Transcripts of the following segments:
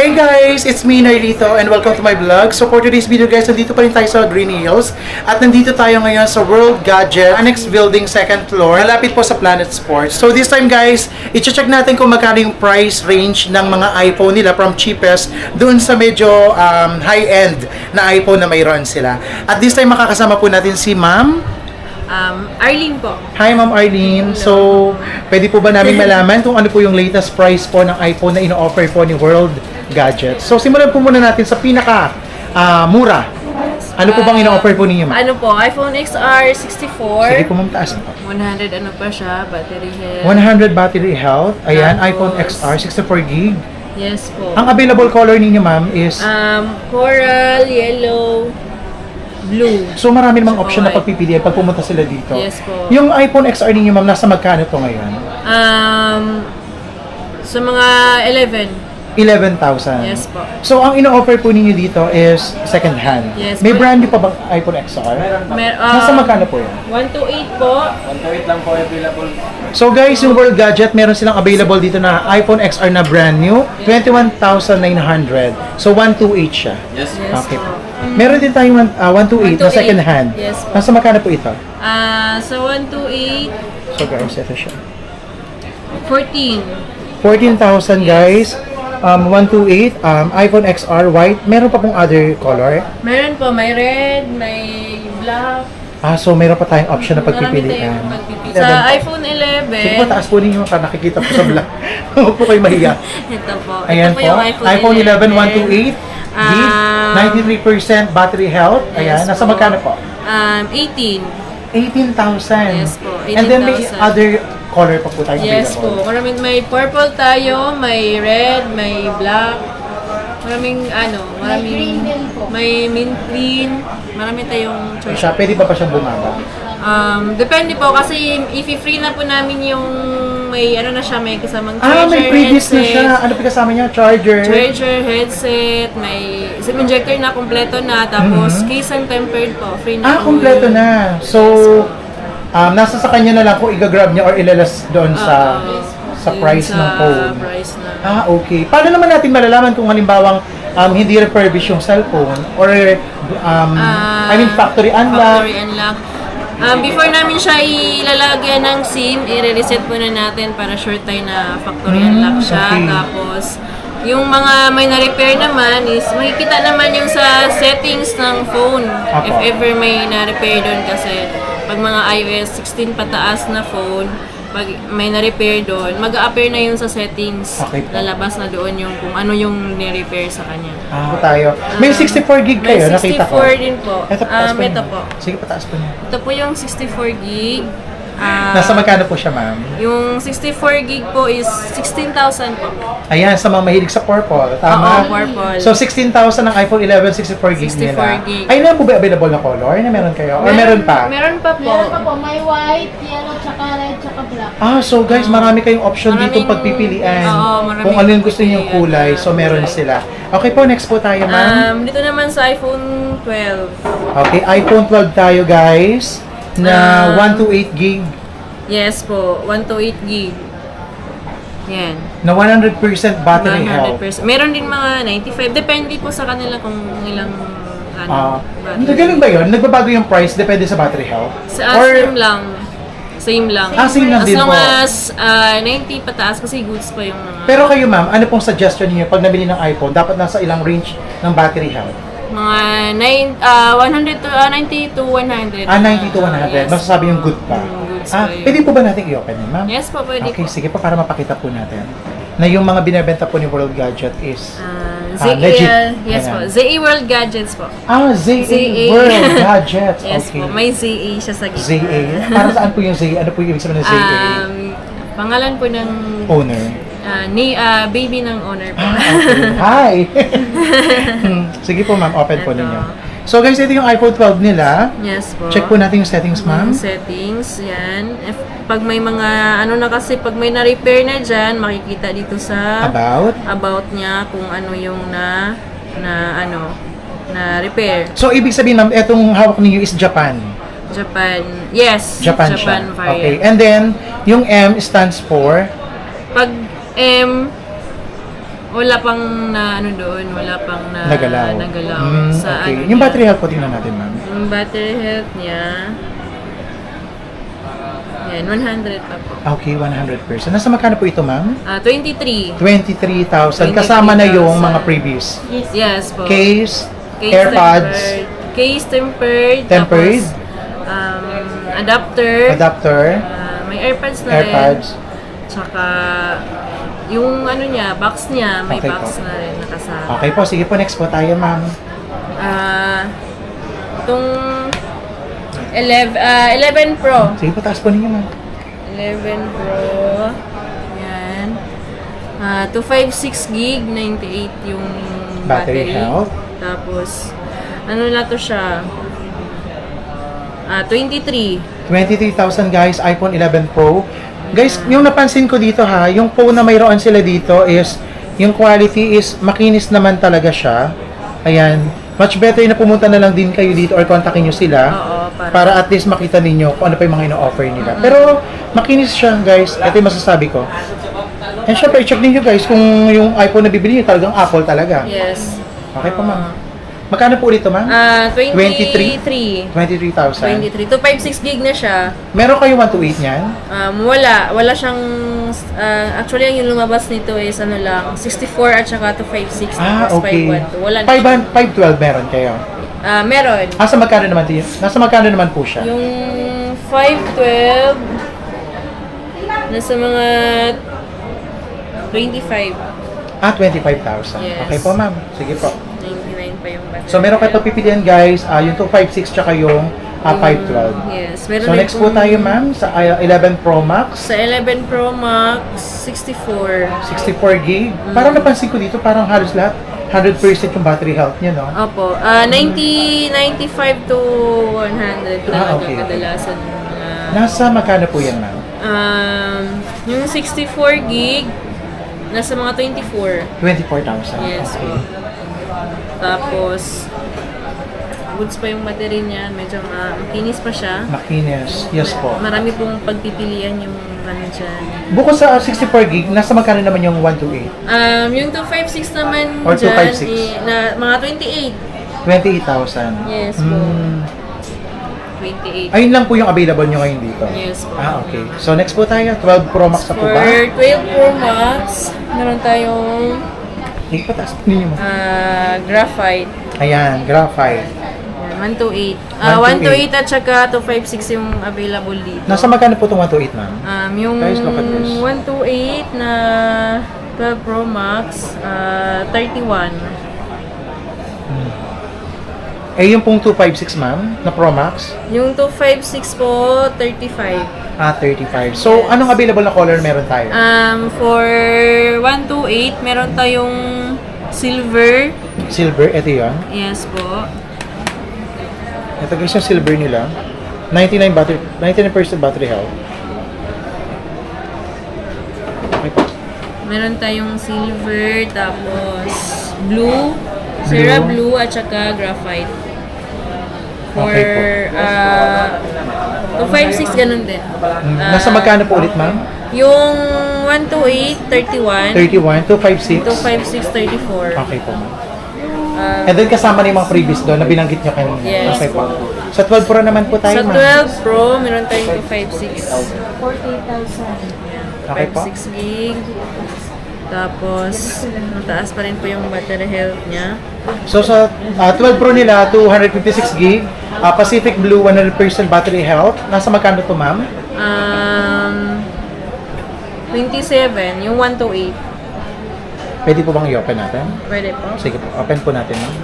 Hey guys, it's me Nairito and welcome to my vlog. So for today's video guys, nandito pa rin tayo sa Green Hills at nandito tayo ngayon sa World Gadget Annex Building second floor. Malapit po sa Planet Sports. So this time guys, i-check natin kung magkano yung price range ng mga iPhone nila from cheapest doon sa medyo um, high-end na iPhone na mayroon sila. At this time makakasama po natin si Ma'am Um, Arlene po. Hi Ma'am Arlene. So, pwede po ba namin malaman kung ano po yung latest price po ng iPhone na ino-offer po ni World Gadgets? So, simulan po muna natin sa pinaka ah, mura. Ano po bang ino-offer po ninyo, ma'am? Ano po, iPhone XR 64. Sige po, ma'am, taas po. 100 ano pa siya, battery health. 100 battery health. Ayan, Tapos- iPhone XR, 64 gig. Yes po. Ang available color ninyo, ma'am, is... Um, coral, yellow, blue. So, marami namang option na pagpipilian pag pumunta sila dito. Yes po. Yung iPhone XR ninyo, ma'am, nasa magkano to ngayon? Um, sa mga 11. 11,000. Yes po. So, ang ino-offer po ninyo dito is second hand. Yes, May po. brand new pa bang iPhone XR? Mer Nasa um, magkano po yun? 128 po. So guys, yung World Gadget, meron silang available dito na iPhone XR na brand new, 21,900. So 128 siya. Yes. Yes Okay po. po. Meron din tayong uh, 128 na 128. second hand. Yes po. Nasa magkano po ito? Ah, sa 128, So guys, ito siya. 14. 14,000 guys. Um, 128, um, iPhone XR white. Meron pa pong other color. Meron po, may red, may black. Ah, so meron pa tayong option na Marami pagpipilian. tayong pagpipili. 11 Sa po. iPhone 11, Sige po, taas po ninyo ka nakikita po sa vlog. Huwag po kayo mahiya. ito po. Ayan ito po, po yung iPhone 11 128 gig, Um, 93% battery health. Ayan, yes nasa po. magkano po? Um, 18. 18,000. Yes po, And then may 18,000. other color pa po tayong Yes po. available. Maraming may purple tayo, may red, may black. Maraming ano, maraming may mint green. Marami tayong choice. siya, pwede ba pa siyang bumaba? Um, depende po kasi if-free na po namin yung may ano na siya, may kasamang charger, Ah, may previous na headset, siya. Ano pa kasama niya? Charger. Charger, headset, may SIM injector na kompleto na, tapos case and tempered po, free na. Ah, po kompleto yun. na. So, um, nasa sa kanya na lang kung i-grab niya or ilalas doon sa Oo. sa Yun price ng phone. price na. Ah, okay. Paano naman natin malalaman kung halimbawang um, hindi refurbish yung cellphone or um, I mean factory unlock? Factory unlock. Um, before namin siya ilalagyan ng SIM, i-reset muna natin para sure tayo na factory Hmm, unlock siya. okay. Tapos, yung mga may na-repair naman is makikita naman yung sa settings ng phone. Apo. If ever may na-repair doon kasi pag mga iOS 16 pataas na phone, pag may na-repair doon, mag-appear na yun sa settings. Okay. Lalabas na doon yung kung ano yung ni-repair sa kanya. Ah, tayo. May 64 gig May kayo, nakita ko. 64 din po. Ito, pataas Um, pa ito po. Sige, pataas po niyo. Ito po yung 64 gig. Ah, Nasa magkano po siya, ma'am? Yung 64 gig po is 16,000 po. Ayan, sa mga mahilig sa purple. Tama? Oo, purple. So, 16,000 ang iPhone 11, 64 gig 64 nila. gig. Ay, na po ba available na color na meron kayo? Or meron pa? Meron pa po. Meron pa po, may white, yellow, tsaka red, tsaka black. Ah, so guys, marami kayong option dito Maraming- pagpipilian. Oo, maraming kung ano yung gusto niyo yung kulay, pagpipilian. so meron sila. Okay po, next po tayo, ma'am. Um, dito naman sa iPhone 12. Okay, iPhone 12 tayo, guys. Na Um, 128 gig. Yes po, 128 gig. Yan. Na 100% battery health. 100%. Meron din mga 95. Depende po sa kanila kung ilang ano. Ah, battery. ganun ba yun? Nagbabago yung price depende sa battery health? Sa same lang. Same lang. Ah, same lang as din long po. as ah, 90 pataas kasi goods pa yung mga Pero kayo ma'am, ano pong suggestion niyo pag nabili ng iPhone? Dapat nasa ilang range ng battery health? Mga 9 ah 100 to ah, 90 to 100. Ah, 90 to 100. yes. Masasabi yung good pa. Mm, goods Ah, yun. pwede po ba natin i-open yun, ma'am? Yes po, pwede Okay, po. sige po para mapakita po natin na yung mga binebenta po ni World Gadget is Ah, Ah, ZE, legit. yes Ayan. po. ZE World Gadgets po. Ah, ZA, ZA. World Gadgets. Yes okay. po, may ZE siya sa gitna. ZA. Para saan po yung ZA? Ano po yung ibig sabihin ng ZA? Um, pangalan po ng Owner. Ah, ni ah, baby ng owner po. Ah, okay. Hi! Sige po ma'am, open po Ito. ninyo. So guys, ito yung iPhone 12 nila. yes po. Check po natin yung settings ma'am. Yung settings, yan. If, pag may mga, ano na kasi, pag may na-repair na dyan, makikita dito sa About. about niya kung ano yung na, na ano, na repair. So ibig sabihin ma'am, itong hawak ninyo is Japan. Japan, yes. Japan, siya. variant. Okay. And then, yung M stands for Pag M, Wala pang na ano doon, wala pang na Nagalaw. nagalaw Mm, sa okay. ano Yung niya. battery health po tingnan natin, ma'am. Yung battery health niya, yan, 100 pa po. Okay, 100%. Nasa magkano po ito, ma'am? Ah, 23. 23,000. Kasama na yung 23,000. mga previous. Yes. Yes po. Case, Case AirPods, tempered. Case tempered. Tempered. Tapos, um, adapter. adapter, Ah, may AirPods na AirPods. rin. Tsaka, yung ano niya, box niya, may Okay box po. na rin nakasama. Okay po, sige po, next po tayo, ma'am. Ah, itong 11, ah, 11 Pro. Sige po, taas po ninyo, ma'am. 11 Pro. Yan. Ah, 256 gig, 98 yung Battery battery. health. Tapos, ano na to siya? Ah, 23. 23,000 guys, iPhone 11 Pro. Guys, yung napansin ko dito ha, yung phone na mayroon sila dito is, yung quality is makinis naman talaga siya. Ayan. Much better na pumunta na lang din kayo dito or kontakin nyo sila. Oo, para- Para at least makita ninyo kung ano pa yung mga ino-offer nila. Pero, makinis siya guys. Ito yung masasabi ko. And syempre, check ninyo guys kung yung iPhone na bibili nyo talagang Apple talaga. Yes. Okay po ma'am. Magkano po ulit ito ma'am? Ah, 23? 23. 23,000. 23. 256 gig na siya. Meron kayo 128 niyan? Um, wala. Wala siyang... ah, actually, ang yung lumabas nito is ano lang, 64 at saka 256 Ah, tapos okay. 512. Wala na. 500 512 meron kayo. Ah, meron. Nasa magkano naman tiyo? Nasa magkano naman po siya? Yung 512, nasa mga 25. Ah, 25,000. Yes. Okay po, ma'am. Sige po. 99 pa yung battery. So, meron kayo pagpipilian, guys. Ah, yung 256 tsaka yung ah, 512. Yes. Meron So, din next po pong- tayo, ma'am, sa ah, 11 Pro Max. Sa 11 Pro Max, 64. 64 gig. Mm. Parang napansin ko dito, parang halos lahat 100% yung battery health niya, no? Opo. Ah, 90, 95 to 100 Ah, talaga okay. kadalasan. mga Nasa magkano po yan, ma'am? Um, yung 64 gig, nasa mga 24. 24,000. Yes Okay. Po. Tapos, goods pa yung battery niya. Medyo ma- makinis pa siya. Makinis. Yes po. Marami pong pagpipilian yung ano dyan. Bukod sa 64 gig, nasa magkano naman yung 128? Um, yung 256 naman Or dyan, 256? i- na, mga 28. 28,000. Yes po. Hmm. 28. Ayun lang po yung available nyo ngayon dito. Yes po. Ah, okay. So, next po tayo, 12 Pro Max na po For ba? 12 Pro Max, meron tayong Hindi pa taas ninyo mo. ah, graphite. Ayan, graphite. Yan, 128. Ah, 128. 128 at saka 256 yung available dito. Nasa magkano po itong 128, ma'am? Um, yung Guys, look at this. 128 na 12 Pro Max, ah, 31. Eh, yung pong 256, ma'am, na Pro Max, Yung 256 po, 35. ah, 35. So, anong available na color meron tayo? Um, for 128, meron tayong silver. Silver, ito yun. Yes po. Ito guys yung silver nila. 99 battery, 99% battery health. Meron tayong silver, tapos blue, Sierra blue, at saka graphite. For Okay po. uh, 256, ganun din. Ah, Nasa magkano po ulit, ma'am? Yung 128, 31. 31, 256. 256, 34. Okay po, ma'am. Ah, And then kasama na yung mga previous doon na binanggit nyo kanina. Yes Okay po. po. Sa 12 Pro naman po tayo, sa ma'am. 12 Pro, meron tayong 256. 48,000. Okay po. 56 gig. Tapos, mataas pa rin po yung battery health niya. So sa ah, 12 Pro nila, 256 gig, ah, Pacific Blue 100% battery health. Nasa magkano to, ma'am? Um, 27, yung 128. Pwede po bang i-open natin? Pwede po. Sige po, open po natin, ma'am.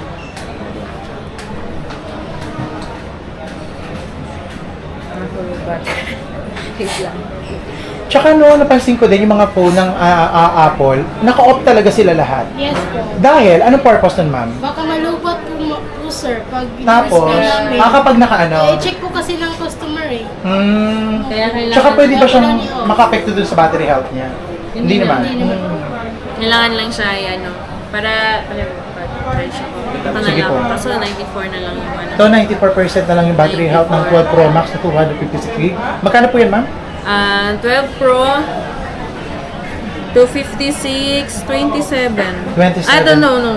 Nahulog battery. Wait lang. Tsaka no, napansin ko din yung mga phone ng ah, ah, Apple, naka-off talaga sila lahat. Yes po. Dahil, anong purpose nun, ma'am? Baka malupot po, ma- po sir pag Tapos, inuwi namin. ah, kapag naka-ano, Eh, check po kasi ng customer eh. hmm, Kaya kailangan, tsaka pwede ba siyang makapekto dun sa battery health niya? Hindi, Hindi naman. Hindi naman. kailangan lang siya, ano, para, para, try siya ko. Na Sige po. Kaso 94 na lang yung ano. Ito, 94% na lang yung battery health ng 12 Pro Max na 256 gig. Magkano po yan, ma'am? Ah, 12 Pro, 256, 27. 27. I don't know, no.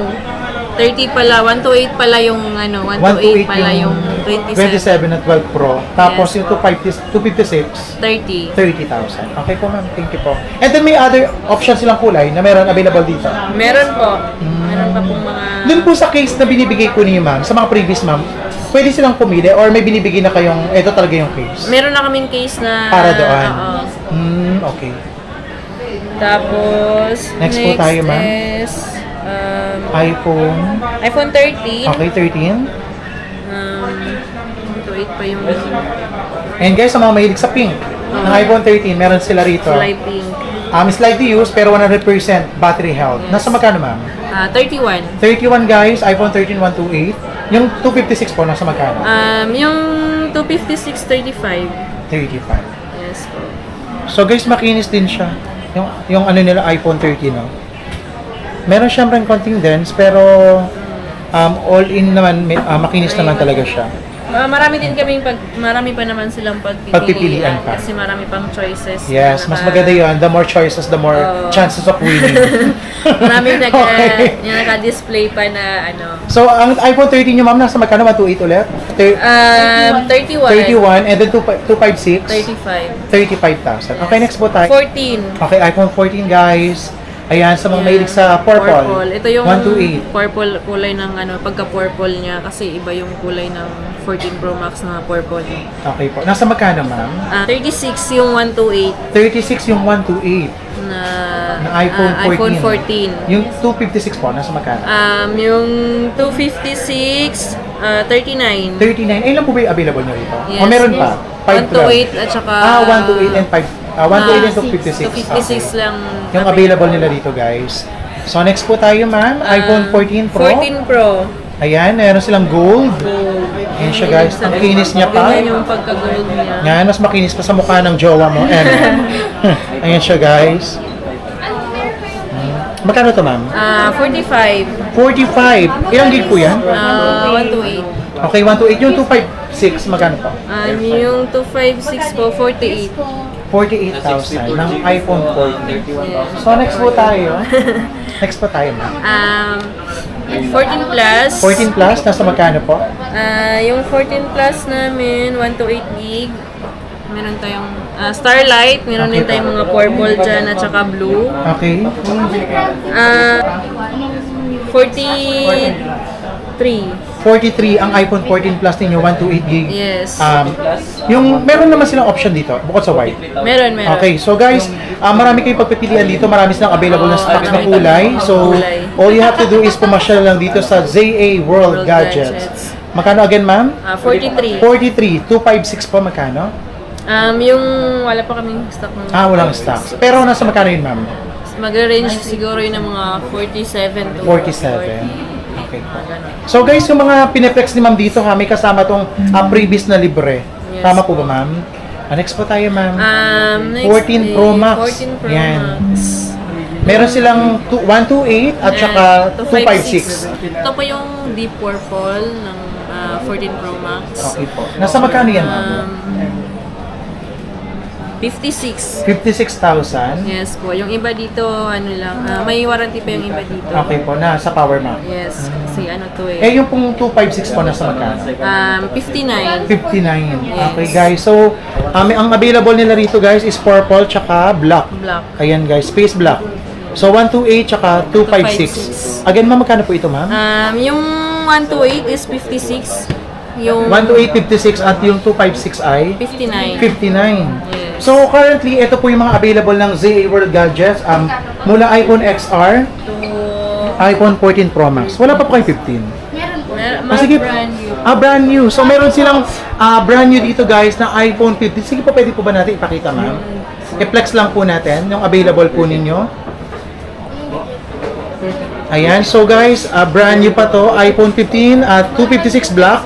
30 pala, 128 pala yung ano, 128 pala yung 27. 27 at 12 Pro. Tapos Yes. yung 256, 30. 30,000. Okay po ma'am, thank you po. And then may other options silang kulay na meron available dito. Meron po. Meron pa pong mga... Doon po sa case na binibigay ko niyo ma'am, sa mga previous ma'am, pwede silang pumili or may binibigay na kayong, ito talaga yung case. Meron na kaming case na... Para doon. Oo. Hmm, okay. Tapos, Next po tayo, ma'am. is um, iPhone, iPhone 13. okay, 13. Um, 128 pa yung And guys, sa mga mahilig sa pink, ng iPhone 13, meron sila rito. kulay pink. Um, slightly used, pero 100% battery health. Nasa magkano ma'am? Ah, 31. 31 guys, iPhone 13 128. Yung 256 po, nasa magkano? Um, yung 256, 35. 35. Yes po. So guys, makinis din siya. Yung, yung ano nila, iPhone 13, no? Meron siyempre konting dense, pero um, all-in naman, may- ah, makinis naman talaga siya. Ah, marami din kaming pag marami pa naman silang pagpipilian, Pagpipilian pa. kasi marami pang choices. Yes, na mas maganda yun. The more choices, the more Oo. chances of winning. Marami naka, Okay. yung naka-display pa na ano. So, ang iPhone 13 nyo, ma'am, nasa magkano? 128 ulit? Thir- Um, 31. 31, and then 256? 35. 35,000. Okay, next po tayo. 14. Okay, iPhone 14 guys. Ayan, sa mga mahilig sa purple. Ito yung 128. purple kulay ng ano, pagka-purple niya kasi iba yung kulay ng 14 Pro Max na purple. Okay po. Nasa magkano, ma'am? Ah, 36 yung 128 36 yung 128. na, Na iPhone ah, iPhone 14. 14. Yung 256 po, nasa magkano? Um, yung 256, ah, 39. 39. Ay lang po ba yung available nyo rito? Yes. O meron pa? 512. 128 at saka... Ah, 128 and 5. Ah, 128 and 256. 256 lang. Yung available nila dito, guys. So, next po tayo, ma'am. Ah, iPhone 14 Pro. 14 Pro. Ayan, meron silang gold. Ayan siya, guys. Ang kinis niya pa. Ganyan yung pagka-gold niya. Yan, mas makinis pa sa mukha ng jowa mo. Ayan. Ayan siya, guys. Hmm. Magkano to, ma'am? Ah, 45. 45. Ilang gig po yan? Ah, 128. Okay, 128. Yung 256, magkano po? Um, yung 256 po, 48. 48,000 ng iPhone 14. Yes. So, next po tayo. Next po tayo, ma'am. Um, 14 plus. 14 plus, nasa magkano po? Ah, yung 14 plus namin, 128 gig. Meron tayong ah, Starlight, meron din Okay. tayong mga purple dyan at saka blue. Okay. Ah, 43. 43 ang iPhone 14 Plus ninyo, 128 gig. Yes. Um, yung meron naman silang option dito, bukod sa white. meron, meron. Okay, so guys, ah, marami kayong pagpipilian dito, marami silang available na stocks na kulay. So, all you have to do is pumasyal lang dito sa ZA World, World Gadgets. Gadgets. Magkano again, ma'am? Ah, 43. 43, 256 po magkano? Um, yung wala pa kaming stock ng Ah, walang stocks. Pero nasa magkano yun, ma'am? Mag-range siguro yun ng mga 47 to 47. 40. Okay po. Ganun. So guys, yung mga pineflex ni ma'am dito ha, may kasama tong ah, previous na libre. Yes. Tama po ba ma'am? Ah, next po tayo ma'am. Um, next 14 Pro Max. 14 Pro Yan. Max. Meron silang two- 128 at And saka 256. Ito po yung deep purple ng ah, 14 Pro Max. Okay po. Nasa magkano yan ma'am? Um, 56. 56,000. Yes po. Yung iba dito, ano lang, ah, may warranty pa yung iba dito. Okay po, nasa Power Mac. Yes, kasi ano to Eh, eh. yung pong 256 po nasa magkano? Um, 59. 59. Yes. Okay guys, so um, ang available nila rito guys is purple tsaka black. Black. Ayan guys, space black. So 128 tsaka 256. 256. Again ma'am, magkano po ito ma'am? Um, yung 128 is 56. Yung 128.56 at yung 256 ay 59. 59. So currently, ito po yung mga available ng ZA World Gadgets um, mula iPhone XR, To, iPhone 14 Pro Max. Wala pa po kayo 15. Meron po. mer- Ah, mga sige. brand new. Ah, brand new. So meron silang ah, brand new dito guys na iPhone 15. Sige po, pwede po ba natin ipakita ma'am? I-flex lang po natin yung available po ninyo. Ayan, so guys, ah, brand new pa to, iPhone 15 at 256 black.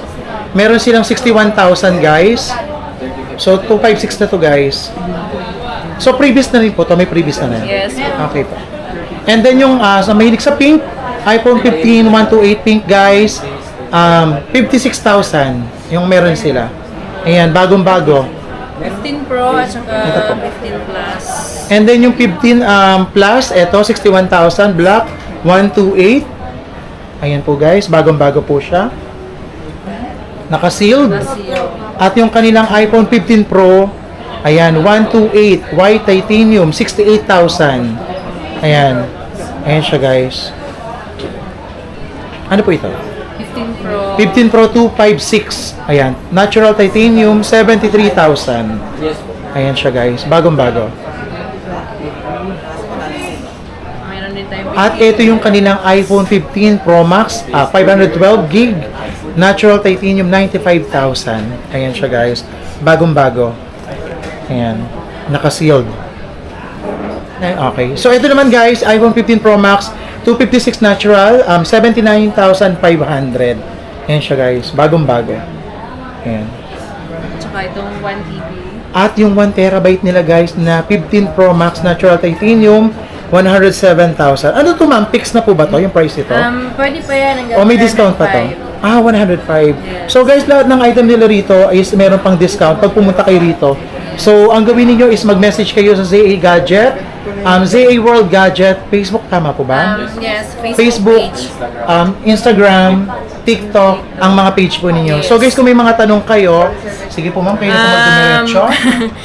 Meron silang 61,000 guys. So 256 na to guys. So previous na rin po to, may previous na rin. Yes. Okay po. And then yung uh, sa mahilig sa pink, iPhone 15 128 pink guys, um 56,000 yung meron sila. Ayan, bagong-bago. 15 Pro at saka Ito po. 15 Plus. And then yung 15 um, plus, eto 61,000 black 128. Ayan po guys, bagong-bago po siya. Naka-sealed. At yung kanilang iPhone 15 Pro, ayan, 128 white titanium 68,000. Ayan. Ayan siya guys. Ano po ito? 15 Pro. 15 Pro 256. Ayan. Natural titanium 73,000. Ayan siya guys. Bagong-bago. At ito yung kanilang iPhone 15 Pro Max, ah, 512 gig, natural titanium 95,000. Ayan siya guys. Bagong-bago. Ayan. Naka-sealed. Ay, Okay. So ito naman guys, iPhone 15 Pro Max 256 natural, um, 79,500. Ayan siya guys. Bagong-bago. Ayan. Tsaka itong 1 TB. At yung 1 terabyte nila guys na 15 Pro Max Natural Titanium, 107,000. Ano to ma'am? Fix na po ba to? Yung price nito? Um, pwede pa yan. hanggang o may discount pa to? 105. Ah, 105. Yes. So guys, lahat ng item nila rito is meron pang discount pag pumunta kayo rito. So, ang gawin niyo is mag-message kayo sa ZA Gadget, um, ZA World Gadget, Facebook, tama po ba? Um, yes, Facebook, Facebook, page. um, Instagram, TikTok, ang mga page po ninyo. Yes. So guys, kung may mga tanong kayo, sige po ma'am, kayo na po magdumiretso. Um,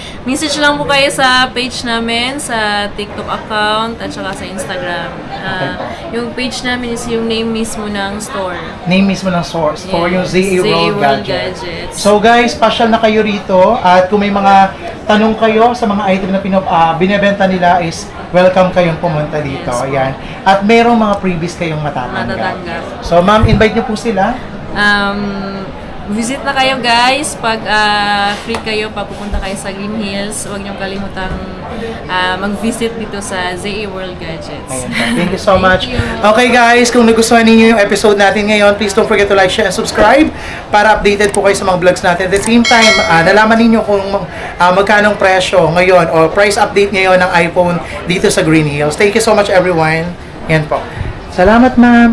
message lang po kayo sa page namin, sa TikTok account, at saka sa Instagram. Ah, yung page namin is yung name mismo ng store. name mismo ng source for yung Yes, ZA ZA World World Gadget. Gadgets. So guys, pasyal na kayo rito at kung may mga tanong kayo sa mga item na pinap ah, binebenta nila is welcome kayong pumunta dito. Yes. Ayan. At merong mga freebies kayong matatanggap. Matatanggap. So ma'am, invite niyo po sila. Um, visit na kayo guys pag ah, free kayo, pag pupunta kayo sa Green Hills. Huwag niyong kalimutang ah, mag-visit dito sa ZA World Gadgets. Ayan. Thank you so Thank much. you. Okay guys, kung nagustuhan ninyo yung episode natin ngayon, please don't forget to like, share, and subscribe para updated po kayo sa mga vlogs natin. At the same time, ah, nalaman ninyo kung uh, magkano ang presyo ngayon o price update ngayon ng iPhone dito sa Green Hills. Thank you so much everyone. Yan po. Salamat ma'am.